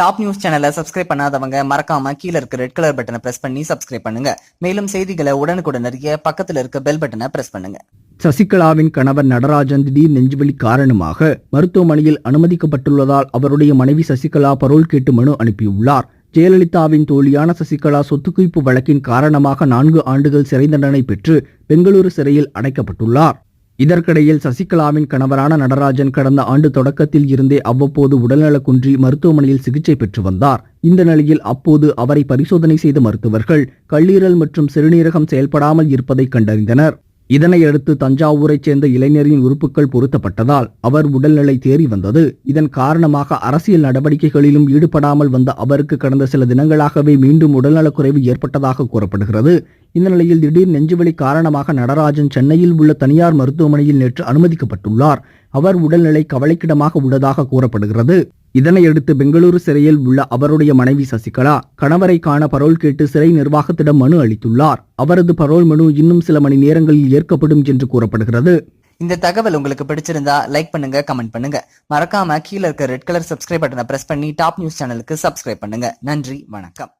Top news சேனலை subscribe பண்ணாதவங்க மறக்காம கீழ இருக்க ரெட் கலர் பட்டனை பிரஸ் பண்ணி சப்ஸ்கிரைப் பண்ணுங்க. மேலும் செய்திகளை உடனுக்குடன் அறிய பக்கத்துல இருக்க பெல் பட்டனை பிரஸ் பண்ணுங்க. சசிகலாவின் கணவர் நடராஜன் திடீர் நெஞ்சுவலி காரணமாக மருத்துவமனையில் அனுமதிக்கப்பட்டுள்ளதால் அவருடைய மனைவி சசிகலா பரோல் கேட்டு மனு அனுப்பியுள்ளார். ஜெயலலிதாவின் தோழியான சசிகலா சொத்து குவிப்பு வழக்கின் காரணமாக நான்கு ஆண்டுகள் சிறை தண்டனை பெற்று பெங்களூரு சிறையில் அடைக்கப்பட்டுள்ளார். இதற்கிடையில் சசிகலாவின் கணவரான நடராஜன் கடந்த ஆண்டு தொடக்கத்தில் இருந்தே அவ்வப்போது உடல்நலக்குன்றி மருத்துவமனையில் சிகிச்சை பெற்று வந்தார். இந்த நிலையில் அப்போது அவரை பரிசோதனை செய்த மருத்துவர்கள் கல்லீரல் மற்றும் சிறுநீரகம் செயல்படாமல் இருப்பதை கண்டறிந்தனர். இதனையடுத்து தஞ்சாவூரைச் சேர்ந்த இளைஞரின் உறுப்புகள் பொருத்தப்பட்டதால் அவர் உடல்நிலை தேறி வந்தது. இதன் காரணமாக அரசியல் நடவடிக்கைகளிலும் ஈடுபடாமல் வந்த அவருக்கு கடந்த சில தினங்களாகவே மீண்டும் உடல்நலக்குறைவு ஏற்பட்டதாக கூறப்படுகிறது. இந்த நிலையில் திடீர் நெஞ்சுவலி காரணமாக நடராஜன் சென்னையில் உள்ள தனியார் மருத்துவமனையில் நேற்று அனுமதிக்கப்பட்டுள்ளார். அவர் உடல்நிலை கவலைக்கிடமாக உள்ளதாக கூறப்படுகிறது. இதனையடுத்து பெங்களூரு சிறையில் உள்ள அவருடைய மனைவி சசிகலா கணவரை காண பரோல் கேட்டு சிறை நிர்வாகத்திடம் மனு அளித்துள்ளார். அவரது பரோல் மனு இன்னும் சில மணி நேரங்களில் ஏற்கப்படும் என்று கூறப்படுகிறது. இந்த தகவல் உங்களுக்கு பிடிச்சிருந்தா லைக் பண்ணுங்க கமெண்ட் பண்ணுங்க. மறக்காம கீழ இருக்க ரெட் கலர் சப்ஸ்கிரைப் பட்டனை பிரஸ் பண்ணி டாப் நியூஸ் சேனலுக்கு சப்ஸ்கிரைப் பண்ணுங்க. நன்றி வணக்கம்.